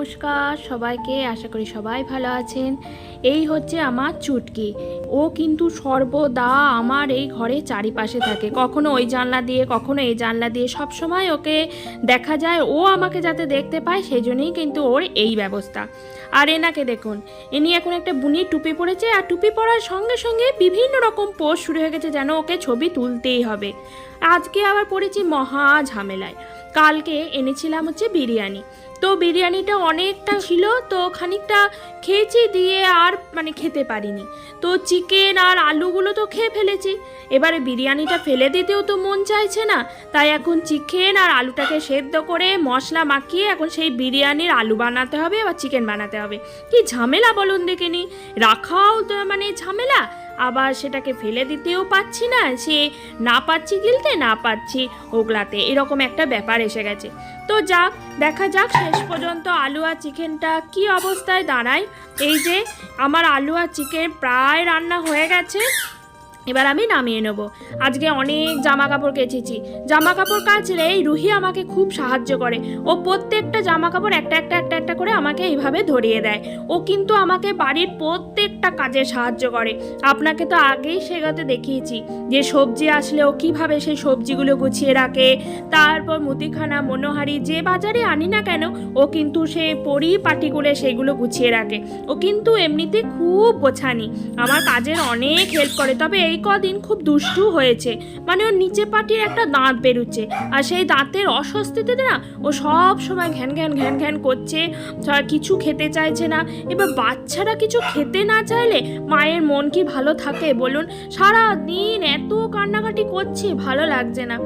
নমস্কার, সবাইকে আশা করি সবাই ভালো আছেন। এই হচ্ছে আমার চুটকি। ও কিন্তু সর্বদা আমার এই ঘরে চারিপাশে থাকে। কখনো ওই জানলা দিয়ে, কখনো এই জানলা দিয়ে। সব সময় ওকে দেখা যায়, ও আমাকে যাতে দেখতে পায় সেই জন্যই কিন্তু ওর এই ব্যবস্থা। আর এনাকে দেখুন, ইনি এখন একটা বুনির টুপি পরেছে, আর টুপি পরার সঙ্গে সঙ্গে বিভিন্ন রকম পোজ শুরু হয়ে গেছে যেন ওকে ছবি তুলতেই হবে। আজকে আবার পড়েছি মহা ঝামেলায়। কালকে এনেছিলাম হচ্ছে বিরিয়ানি। তো বিরিয়ানিটা অনেকটা ছিল, তো খানিকটা খেয়েছি দিয়ে আর মানে খেতে পারিনি। তো চিকেন আর আলুগুলো তো খেয়ে ফেলেছি। এবারে বিরিয়ানিটা ফেলে দিতেও তো মন চাইছে না, তাই এখন চিকেন আর আলুটাকে সেদ্ধ করে মশলা মাখিয়ে এখন সেই বিরিয়ানির আলু বানাতে হবে বা চিকেন বানাতে হবে। কি ঝামেলা বলুন দেখিনি? রাখাও তো মানে ঝামেলা আবার সেটাকে ফেলে দিতেও পাচ্ছি না, সে না পাচ্ছি গিলতে না পাচ্ছি ওগলাতে। এরকম একটা ব্যাপার এসে গেছে। তো যাক, দেখা যাক শেষ পর্যন্ত আলু আর চিকেনটা কি অবস্থায় দাঁড়ায়। এই যে, আমার আলু আর চিকেন প্রায় রান্না হয়ে গেছে। এবার আমি নামিয়ে নেব। আজকে অনেক জামা কাপড় কেচেছি। জামা কাপড় কাচলে এই রুহি আমাকে খুব সাহায্য করে। ও প্রত্যেকটা জামা কাপড় একটা একটা একটা একটা করে আমাকে এইভাবে ধরিয়ে দেয়। ও কিন্তু আমাকে বাড়ির প্রত্যেকটা কাজে সাহায্য করে। আপনাকে তো আগেই সেগাতে দেখিয়েছি যে সবজি আসলে ও কীভাবে সেই সবজিগুলো গুছিয়ে রাখে। তারপর মুদিখানা, মনোহারি যে বাজারে আনি না কেন, ও কিন্তু সে পরিপাটি করে সেগুলো গুছিয়ে রাখে। ও কিন্তু এমনিতে খুব গোছানি। আমার কাজের অনেক হেল্প করে। তবে এই কদিন খুব দুষ্টু হয়েছে। মানে ওর নিচে পাটির একটা দাঁত বেরুচ্ছে। আর সেই দাঁতের অস্বস্তিতে না ও সব সময় ঘ্যান ঘ্যান ঘ্যান ঘ্যান করছে। কিছু খেতে চাইছে না। এবার বাচ্চারা কিছু খেতে না চাইলে মায়ের মন কি ভালো থাকে বলুন? সারা দিন এত কান্নাকাটি করছে, ভালো লাগছে না।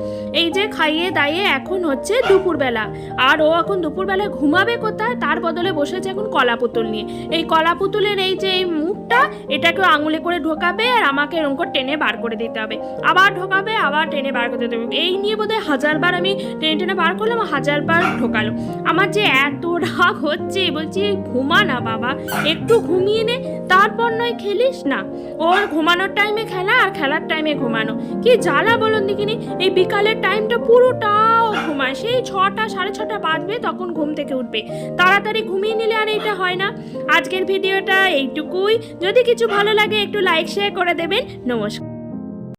এই যে খাইয়ে দাইয়ে এখন হচ্ছে দুপুরবেলা। আর ও এখন দুপুরবেলা ঘুমাবে কোথায়? তার বদলে বসেছে এখন কলা পুতুল নিয়ে। এই কলা পুতুলের এই যে এই মুখটা এটাকে আঙুলে করে ঢোকাবে আর আমাকে এরকম টেনে বার করে দিতে হবে। আবার ঢোকাবে, আবার টেনে বার করে দিতে হবে। এই নিয়ে বোধহয় হাজারবার আমি টেনে টেনে বার করলাম হাজারবার ঢোকালো। আমার যে এত রাগ হচ্ছে, বলছি ঘুমা না বাবা, একটু ঘুমিয়ে নে, তারপর নয় খেলিস না। ওর ঘুমানোর টাইমে খেলা, আর খেলার টাইমে ঘুমানো। কি জ্বালা বলুন দেখিনি, এই বিকালের টাইমটা পুরোটাও ঘুমায়। সেই ছটা, সাড়ে ছটা বাজবে, তখন ঘুম থেকে উঠবে। তাড়াতাড়ি ঘুমিয়ে নিলে আর এটা হয় না। আজকের ভিডিওটা এইটুকুই। যদি কিছু ভালো লাগে, একটু লাইক শেয়ার করে দেবেন। নমস্কার।